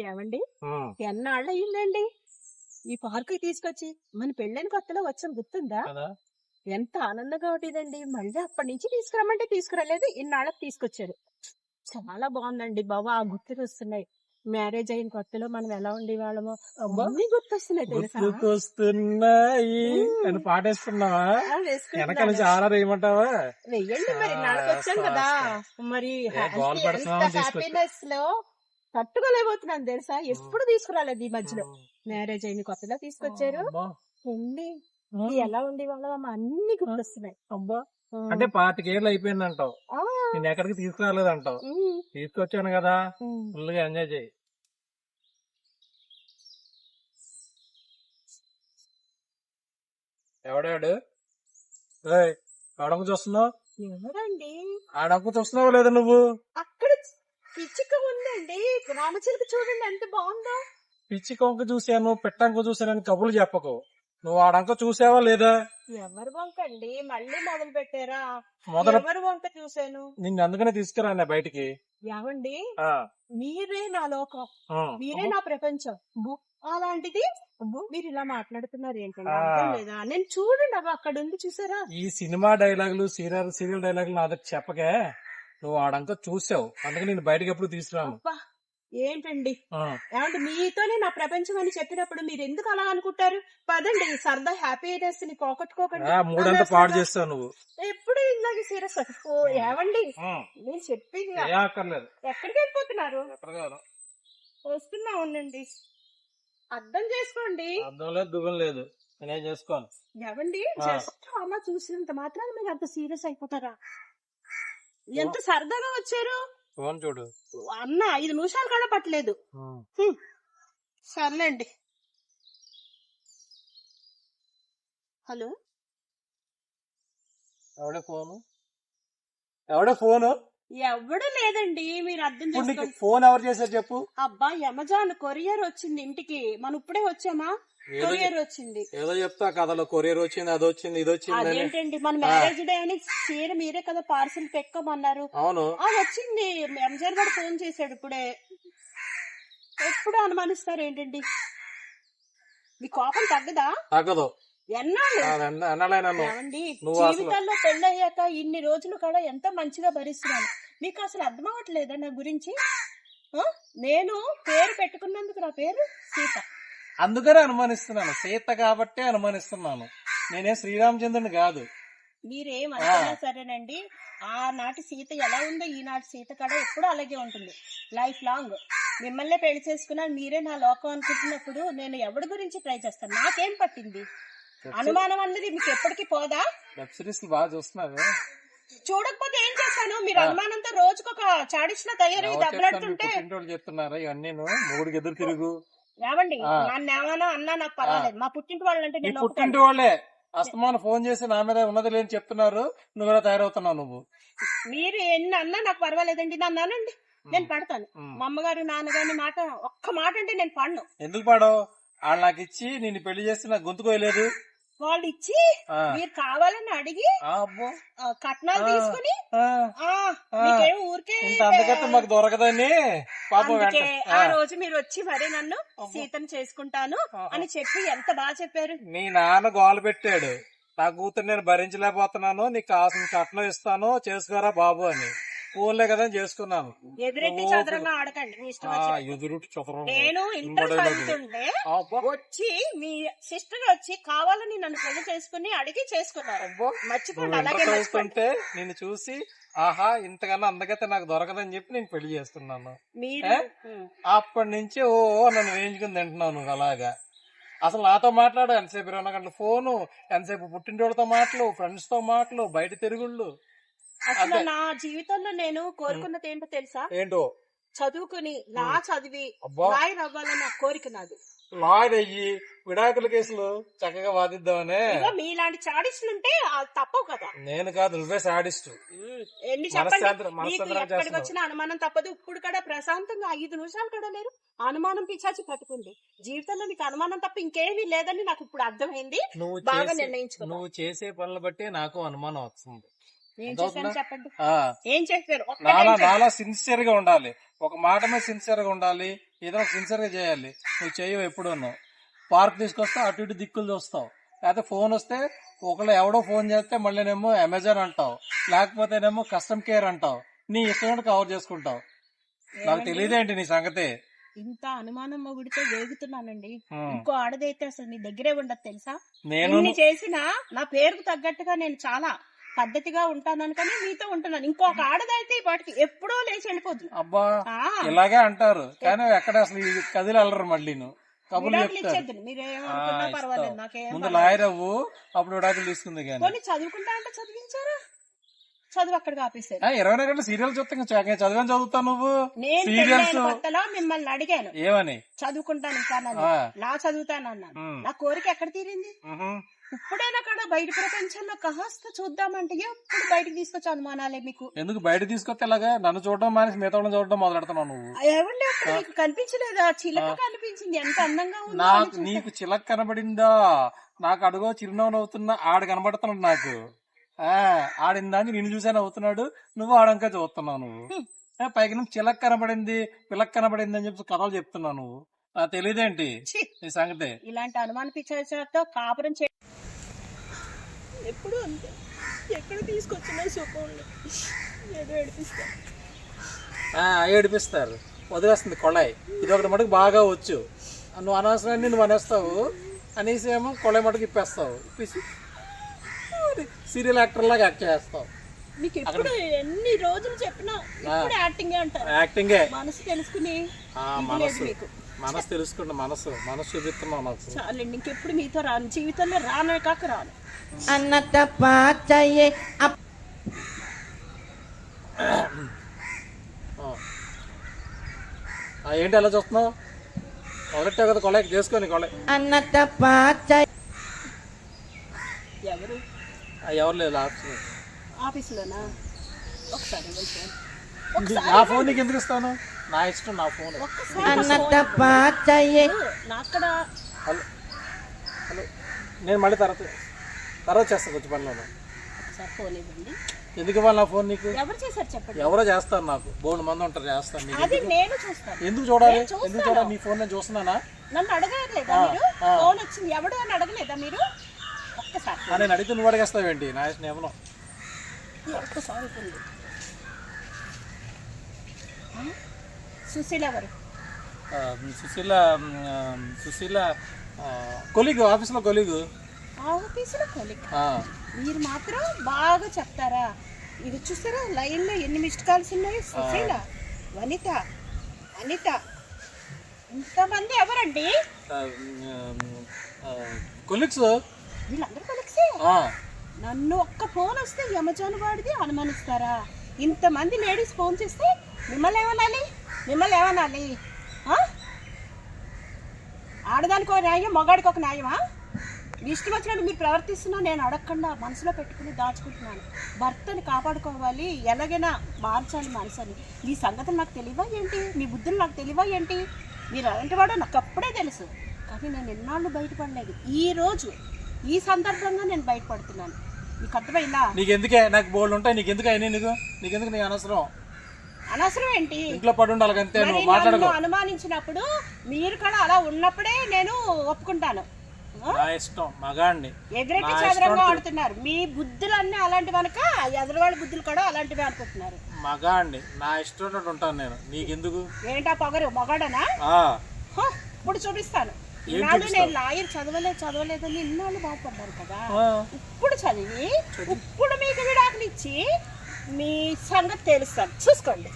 ఏమండి? ఎన్నాళ్ళు అయ్యిందండి ఈ పార్క్ తీసుకొచ్చి మన పెళ్ళైన కొత్తలో వచ్చాం గుర్తుందా? ఎంత ఆనందంగా ఉండేదండి. మళ్ళీ అప్పటి నుంచి తీసుకురమ్మంటే తీసుకురాలేదు. ఇన్నాళ్ళకి తీసుకొచ్చారు. చాలా బాగుందండి బాబా. ఆ గుర్తులు వస్తున్నాయి. మ్యారేజ్ అయిన కొత్తలో మనం ఎలా ఉండేవాళ్ళమో. అన్ని గుర్తొస్తున్నాయి తెలుసా? పాటేస్తున్నావా. ఆరా వేయమంటావా? వెయ్యండి మరి. ఆ, నాళ్ళకి వచ్చాం వేస్తా, కదా. మరి. హ్యాపీనెస్లో తట్టుకోలేకపోతున్నాను తెలుసా? ఎప్పుడు తీసుకురాలేదు ఈ మధ్యలో. మ్యారేజ్ అయిన కొత్తలో తీసుకొచ్చారు. ఉండి ఎలా ఉండేవాళ్ళం అన్ని గుర్తొస్తున్నాయి. అబ్బా. అంటే పాతికేళ్ళు అయిపోయింది అంటావు నేను ఎక్కడికి తీసుకురాలేదు అంటావు తీసుకొచ్చాను కదా. ఫుల్గా ఎంజాయ్ చేయి. ఎవడాడు? ఆడకు చూస్తున్నావు? ఎవరండి? ఆడకు చూస్తున్నావు లేదా నువ్వు? అక్కడ పిచ్చిక ఉందండి. రామచిలుక చూడండి ఎంత బాగుందో. పిచ్చి కొంక చూశాను పెట్టంక చూశాను కబుర్లు చెప్పకు. నువ్వు ఆడంక చూసావా లేదా? ఎవరు వంక అండి మళ్ళీ మొదలు పెట్టారా? మొదట ఎవరు వంక చూశాను? నిన్ను అందుకనే తీసుకురాను బయటికి. ఏమండి? ఆ, మీరే నా లోకం. ఆ. మీరే నా ప్రపంచం. అలాంటిది మీరు ఇలా మాట్లాడుతున్నారు ఏంటండి? ఆ. అర్థం లేదా? నేను చూడండి అవి అక్కడ ఉంది చూసారా? ఈ సినిమా డైలాగులు సీరియల్ సీరియల్ డైలాగులు నా దగ్గర చెప్పకే. నువ్వు ఆడంక చూసావు. అందుకని నేను బయటకి ఎప్పుడు తీసుకురాను. అబ్బా ఏంటండి? ఆ, ఏమంటే మీతోనే నా ప్రపంచం అని చెప్పినప్పుడు మీరు ఎందుకు అలా అనుకుంటారు? పదండి సరదా హ్యాపీనెస్ని పోగొట్టుకోకండి ఆ, మూడంతా పాడు చేస్తావు నువ్వు. ఎప్పుడు ఇలాగే సీరియస్ ఓ ఏమండి? ఆ, నేను చెప్పింది ఏ అక్కర్లేదు. ఎక్కడికి వెళ్ళిపోతున్నారు? ఎక్కడ కాదు వస్తున్నా ఉండండి. అర్థం చేసుకోండి. అర్థం లేదు దువ్వం లేదు. నేనేం చేసుకోను? ఏమండి? ఆ. జస్ట్ అమ్మ చూసినంత మాత్రాన మీరు అంత సీరియస్ అయిపోతారా? ఎంత సరదాగా వచ్చారు? ఫోన్ చూడు. అన్న ఐదు నిమిషాలు కూడా పట్టలేదు. సర్లేండి. హలో? ఎవడే ఫోను? ఎవడే ఫోను? ఎవడు లేదండి మీరు అర్థం చేసుకోండి. ఫోన్ ఎవరు చేశారు చెప్పు. అబ్బా అమెజాన్ కొరియర్ వచ్చింది ఇంటికి. మనం ఇప్పుడే వచ్చామా? కొరియర్ వచ్చింది. ఏదో చెప్తా కథలో కొరియర్ వచ్చింది అది వచ్చింది ఇది వచ్చింది అదేంటండి మన మ్యారేజ్ డే అని చీర మీరే కదా పార్సల్ పెట్టుకోమన్నారు అవును. ఆ వచ్చింది. ఎంజర్ కూడా ఫోన్ చేశాడు ఇప్పుడే. ఎప్పుడు అనుమానిస్తారు ఏంటండి? మీ కోపం తగ్గదా? తగ్గదు. ఎన్నాళ్ళు? ఏమండి జీవితాల్లో పెళ్ళయ్యాక ఇన్ని రోజులు కూడా ఎంత మంచిగా భరిస్తున్నాను. మీకు అసలు అర్థం అవ్వట్లేదా నా గురించి? నేను పేరు పెట్టుకున్నందుకు నా పేరు సీత. అందుకనే అనుమానిస్తున్నాను. సీత కాబట్టే అనుమానిస్తున్నాను. నేనే శ్రీరామచంద్రుని కాదు. మీరేం అనుకున్నా సరేనండి. ఆనాటి సీత ఎలా ఉందో ఈనాటి సీత కూడా ఎప్పుడు అలాగే ఉంటుంది. Life long. మిమ్మల్ని పెళ్ళి చేసుకున్నాను మీరే నా లోకం అనుకుంటున్నప్పుడు నేను ఎవరి గురించి ట్రై చేస్తాను? నాకేం పట్టింది? అనుమానం అన్నది మీకు ఎప్పటికీ పోదా? వెబ్ సిరీస్ బాగా చూస్తున్నావు. చూడకపోతే ఏం చేస్తాను? మీరు అనుమానంతో రోజుకొక చాడిచిన తయారై దెబ్బలాడుతుంటే చెప్తున్నారా ఇవన్నీ మూడికి ఎదురు తిరుగు. ఏమండి. నన్ను ఏమన్నా అన్నా నాకు పర్వాలేదు. మా పుట్టింటి వాళ్ళంటే నేను పుట్టింటి. వాళ్ళే. అస్తమానం ఫోన్ చేసి నా మీద ఉన్నది లేని చెప్తున్నారు. నువ్వు ఎలా తయారవుతున్నావు నువ్వు? మీరు ఎన్ని అన్నా నాకు పర్వాలేదండి. నన్ను అనండి. నేను పడతాను. మా. అమ్మగారు నాన్నగారి మాట ఒక్క మాట అంటే నేను పడను. ఎందుకు పాడో వాళ్ళు నాకు ఇచ్చి నిన్ను పెళ్ళి చేస్తే నాకు గొంతుకోయలేదు వాళ్ళు ఇచ్చి. మీరు కావాలని అడిగి కట్నాలు. తీసుకుని ఊరికే మాకు దొరకదని ఆ. రోజు మీరు వచ్చి మరి నన్ను సీతను చేసుకుంటాను. అని చెప్పి ఎంత బాగా చెప్పారు? నీ నాన్న గోల పెట్టాడు. నా కూతురు నేను భరించలేకపోతున్నాను. నీకు కావాల్సిన కట్నం ఇస్తాను. చేసుకోరా బాబు అని. ఫోన్లే కదా చేసుకున్నాను ఎదురెట్టి ఓ, చదరంగా ఆడకండి మీ ఇష్టం ఆ, వచ్చినట్టు. ఎదురుటి చతురం నేను ఇంటర్ ఇంబడేలోకి. చదువుతుంటే అబ్బా, వచ్చి మీ సిస్టర్ వచ్చి కావాలని నన్ను పెళ్ళి చేసుకుని అడిగి చేసుకున్నారు అబ్బా. మర్చిపోండి నువ్వు అలాగే ఇంటర్ మర్చిపోండి చదువుతుంటే నిన్ను చూసి ఆహా ఇంతకన్నా అందగతే నాకు దొరకదని చెప్పి నేను పెళ్ళి చేసుకున్నాను మీరు ఏ? ఉమ్. అప్పటి నుంచి ఓ నన్ను వేయించుకుని తింటున్నావు నువ్వు అలాగా అసలు నాతో మాట్లాడు ఎంతసేపు ఇరవై నాలుగు గంటల ఫోను ఎంతసేపు పుట్టింటోళ్ళతో మాటలు ఫ్రెండ్స్తో మాటలు బయట తిరుగుళ్ళు అసలు. నా జీవితంలో నేను కోరుకున్నది ఏంటో తెలుసా? ఏంటో? చదువుకుని లా చదివి లాయర్ అవ్వాలన్న కోరిక నాది. లాయర్ అయ్యి విడాకుల కేసులు చక్కగా వాదిద్దామనే. మీలాంటి చాడిస్టులు ఉంటే తప్పవు కదా. నేను కాదు నువ్వే సాడిస్ట్. ఎన్ని చెప్పండి? వచ్చిన అనుమానం తప్పదు. ఇప్పుడు కూడా ప్రశాంతంగా ఐదు నిమిషాలు కూడా లేరు. అనుమానం పిచ్చాచి పట్టుకుంది జీవితంలో మీకు అనుమానం తప్ప ఇంకేమీ లేదని నాకు ఇప్పుడు అర్థమైంది. నువ్వు బాగా చేసే నిర్ణయించుకున్నా నువ్వు చేసే పనులు బట్టి నాకు అనుమానం వస్తుంది. చెప్పండి? ఏం చేశారు? నాలా సిన్సియర్గా ఉండాలి. ఒక మాట మీద సిన్సియర్గా ఉండాలి. ఏదో సిన్సియర్గా చేయాలి. నువ్వు చేయవు ఎప్పుడు పార్క్ తీసుకొస్తావు అటు ఇటు దిక్కులు చూస్తావు. లేకపోతే ఫోన్ వస్తే ఒకళ్ళు ఎవడో ఫోన్ చేస్తే మళ్ళీనేమో అమెజాన్ అంటావు. లేకపోతేనేమో కస్టమ్ కేర్ అంటావు. నీ ఇష్టం కవర్ చేసుకుంటావు. నాకు తెలియదేంటి నీ సంగతి? ఇంత అనుమానం మొగుడితో వేగుతున్నానండి. ఇంకో ఆడదైతే అసలు నీ దగ్గరే ఉండదు తెలుసా? నేను చేసినా నా పేరుకు తగ్గట్టుగా నేను చాలా పద్ధతిగా ఉంటాను కానీ మీతో ఉంటున్నాను. ఇంకొక ఆడదైతే ఈ పాటికి ఎప్పుడో లేచి వెళ్ళిపోతుంది. అబ్బా ఇలాగే అంటారు. కానీ ఎక్కడ అసలు ఇది కదిలి వెళ్ళరు మళ్ళీ కబుర్లు చెప్తారు. ముందు. లాయర్ అవ్వు అప్పుడు విడాకులు తీసుకుంది కానీ చదువుకుంటా అంటే చదివించారా? చదువు అక్కడికి ఆపేశారు. ఇరవై గంటలు సీరియల్ చూస్తా చదివని చదువుతావు నువ్వు? నేను సీరియల్స్ కొత్తలో మిమ్మల్ని అడిగాను. ఏమని? చదువుకుంటాను ఇంకా. నా చదువుతాను అన్నాను. ఉమ్. నా కోరిక ఎక్కడ తీరింది. ఇప్పుడైనా కూడా బయట ప్రపంచంలో కాస్త చూద్దామంటే ఎప్పుడు బయటకు తీసుకొచ్చి అనుమానాలే మీకు. ఎందుకు బయట తీసుకొస్తే ఇలాగా నన్ను చూడడం మానేసి మిగతా చూడడం మొదలెడుతున్నావు నువ్వు. ఏమండి మీకు కనిపించలేదా? చిలక కనిపించింది. ఎంత అందంగా ఉందో నాకు. నీకు చిలక కనబడిందా? నాకు అడుగో చిరునవ్వు నవ్వుతున్నా ఆడ కనబడుతున్నాడు నాకు. ఆ ఆడిందాక నిన్ను చూసే నవ్వుతున్నాడు. నువ్వు ఆడంకా చూస్తున్నావు నువ్వు. పైకి నువ్వు చిలక కనబడింది పిలక కనబడింది అని చెప్పి కథలు చెప్తున్నావు నువ్వు. తెలియదేంటి? నీ సంగతి. ఇలాంటి అనుమాన పిచ్చాతో కాపురం చే ఎప్పుడు అంతే. ఎక్కడ తీసుకొచ్చినా సుఖంలో ఏదో ఏడిపిస్తా ఆ, ఏడిపిస్తారు. వదిలేస్తుంది కొళాయి. ఇది ఒకటి మటుకు బాగా వచ్చు. నువ్వు అనవసరాన్ని నువ్వు అనేస్తావు. అనేసి ఏమో కొళాయి మటుకు ఇప్పేస్తావు. ఇప్పేసి సీరియల్ యాక్టర్ లాగా యాక్ట్ చేస్తావు మీకు ఎప్పుడు ఎన్ని రోజులు చెప్పినా ఇప్పుడు యాక్టింగ్ అంటారు. యాక్టింగే మనసు తెలుసుకుని మనసు. మీకు. మనసు తెలుసుకుంటా మనసు. మనసు చూపిస్తున్నావు నాకు చాలండి ఇంకెప్పుడు మీతో రాను. జీవితంలో రానే కాక రాను. అన్నత పాచయే అప్ ఆ. ఆ, ఏంటి అలా చూస్తున్నావు? మొదలెట్టావు కదా కొళాయి చేసుకొని కొళాయి అన్నత పాచయ ఎవరు ఆ, ఎవరు లేదు ఆప్షన్ ఆఫీసులోనా? ఒకసారి నా ఫోన్ నీకు ఎందుకు ఇస్తాను? నా ఇష్టం నా ఫోన్ నాక్కడ? హలో హలో నేను మళ్ళీ తర్వాత తర్వాత చేస్తాను కొంచెం పనిలో. ఫోన్ ఇవ్వండి. ఎందుకు ఇవ్వాలి నా ఫోన్ నీకు? ఎవరు చేశారు చెప్పండి? ఎవరో చేస్తారు నాకు. బోల్డ్ మంది ఉంటారు చేస్తాను నీకు అది నేను చూస్తాను. ఎందుకు చూడాలి. ఎందుకు చూడాలి? నీ ఫోన్ నేను చూస్తున్నానా? నన్ను అడగలేదా మీరు. ఫోన్ వచ్చింది. ఎవడు అని అడగలేదా మీరు? ఒక్కసారి. నేను అడిగితే నువ్వు అడిగేస్తావేంటి? నా ఒక్కసారి ఆ? సుశీల ఎవరు? సుశీల సుశీల కొలిగు ఆఫీస్లో కొలిగు. ఆఫీసులో కొలిక్ మీరు మాత్రం బాగా చెప్తారా? ఇది చూసారా? లైన్లో ఎన్ని మిస్డ్ కాల్స్ ఉన్నాయి? సుశీల వనిత అనిత. ఇంతమంది ఎవరండి? కొలిగ్స్? వీళ్ళందరూ కొలిక్సే నన్ను ఒక్క ఫోన్ వస్తే యమజాన్ వాడిది అనుమానిస్తారా? ఇంతమంది లేడీస్ ఫోన్ చేస్తే మిమ్మల్ని ఏమనాలి? మిమ్మల్ని ఏమనాలి? ఆడదానికి ఒక న్యాయం మగాడికి ఒక న్యాయమా? మీ ఇష్టం వచ్చినట్టు మీరు ప్రవర్తిస్తున్నా నేను అడగకుండా మనసులో పెట్టుకుని దాచుకుంటున్నాను. భర్తని కాపాడుకోవాలి ఎలాగైనా మార్చాలి మనసుని. మీ సంగతులు నాకు తెలియవా ఏంటి? మీ బుద్ధులు నాకు తెలియవా ఏంటి? మీరు అలాంటి వాడో నాకు అప్పుడే తెలుసు. కానీ నేను ఎన్నాళ్ళు బయటపడలేదు. ఈ రోజు ఈ సందర్భంగా నేను బయటపడుతున్నాను. మీకు అర్థమైందా? నీకెందుకే? నాకు బోల్డ్ ఉంటాయి. నీకెందుకు అయినాయి నీకు? నీకెందుకు నీ అనవసరం? అనవసరం ఏంటి? ఇంట్లో పడి ఉండాలి అంతే నువ్వు మాట్లాడకు. అనుమానించినప్పుడు మీరు కూడా అలా ఉన్నప్పుడే నేను ఒప్పుకుంటాను? నా ఇష్టం మగాడిని. చదరంగా ఆడుతున్నారు. మీ బుద్ధులన్నీ అలాంటి కనుక ఎదురువాళ్ళ బుద్ధులు కూడా అలాంటివి అనుకుంటున్నారు. మగాడిని. నా ఇష్టం ఉంటాను నేను. నీకెందుకు? ఏంటా పొగరు? మొగాడనా? ఇప్పుడు చూపిస్తాను. ఇన్నాళ్ళు చూపిస్తావు? నేను లాయర్ చదవలేదు చదవలేదని ఇన్నాళ్ళు కదా. ఇప్పుడు చదివి ఇప్పుడు మీకు విడాకులు ఇచ్చి మీ సంగతి తెలుస్తాను చూసుకోండి